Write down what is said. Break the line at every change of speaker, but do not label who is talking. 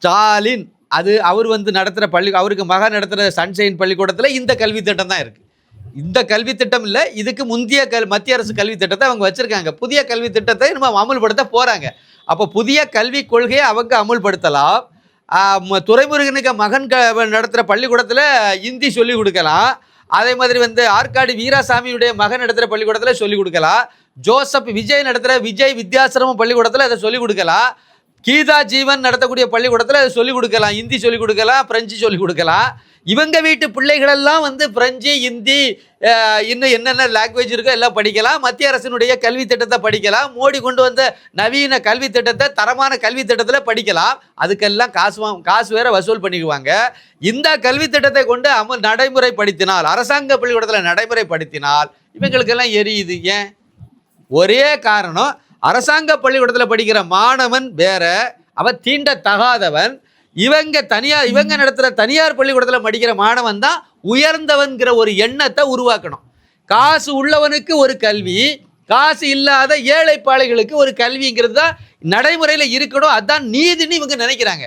ஸ்டாலின் அது அவர் வந்து நடத்துகிற பள்ளி அவருக்கு மகன் நடத்துகிற சன்ஷைன் பள்ளிக்கூடத்தில் இந்த கல்வி திட்டம் தான் இருக்குது இந்த கல்வி திட்டம் இல்லை இதுக்கு முந்தைய கல் மத்திய அரசு கல்வி திட்டத்தை அவங்க வச்சுருக்காங்க. புதிய கல்வி திட்டத்தை நம்ம அமுல்படுத்த போகிறாங்க அப்போ புதிய கல்விக் கொள்கையை அவங்க அமுல்படுத்தலாம். துறைமுருகனுக்கு துரைமுருகனுக்கு மகன் க நடத்துகிற பள்ளிக்கூடத்தில் இந்தி சொல்லிக் கொடுக்கலாம். அதே மாதிரி வந்து ஆற்காடு வீராசாமியுடைய மகன் நடத்துகிற பள்ளிக்கூடத்தில் சொல்லிக் கொடுக்கலாம். ஜோசப் விஜய் நடத்துகிற விஜய் வித்யாசிரமம் பள்ளிக்கூடத்தில் அதை சொல்லிக் கொடுக்கலாம். கீதா ஜீவன் நடத்தக்கூடிய பள்ளிக்கூடத்தில் அதை சொல்லிக் கொடுக்கலாம். ஹிந்தி சொல்லிக் கொடுக்கலாம் பிரெஞ்சு சொல்லிக் கொடுக்கலாம். இவங்க வீட்டு பிள்ளைகளெல்லாம் வந்து பிரெஞ்சு ஹிந்தி இன்னும் என்னென்ன லாங்குவேஜ் இருக்கோ எல்லாம் படிக்கலாம். மத்திய அரசினுடைய கல்வி திட்டத்தை படிக்கலாம். மோடி கொண்டு வந்த நவீன கல்வி திட்டத்தை தரமான கல்வி திட்டத்தில் படிக்கலாம். அதுக்கெல்லாம் காசு வா- காசு வேற வசூல் பண்ணிக்குவாங்க. இந்த கல்வி திட்டத்தை கொண்டு அமல் நடைமுறைப்படுத்தினால் அரசாங்க பள்ளிக்கூடத்தில் நடைமுறைப்படுத்தினால் இவங்களுக்கெல்லாம் எரியுது ஏன்? ஒரே காரணம் அரசாங்க பள்ளிக்கூடத்தில் படிக்கிற மாணவன் வேற. அவன் தீண்ட தகாதவன் இவங்க தனியார் இவங்க நடத்துகிற தனியார் பள்ளிக்கூடத்தில் படிக்கிற மாணவன் தான் உயர்ந்தவன்கிற ஒரு எண்ணத்தை உருவாக்கணும். காசு உள்ளவனுக்கு ஒரு கல்வி காசு இல்லாத ஏழைப்பாளைகளுக்கு ஒரு கல்விங்கிறது தான் நடைமுறையில் இருக்கணும். அதுதான் நீதின்னு இவங்க நினைக்கிறாங்க.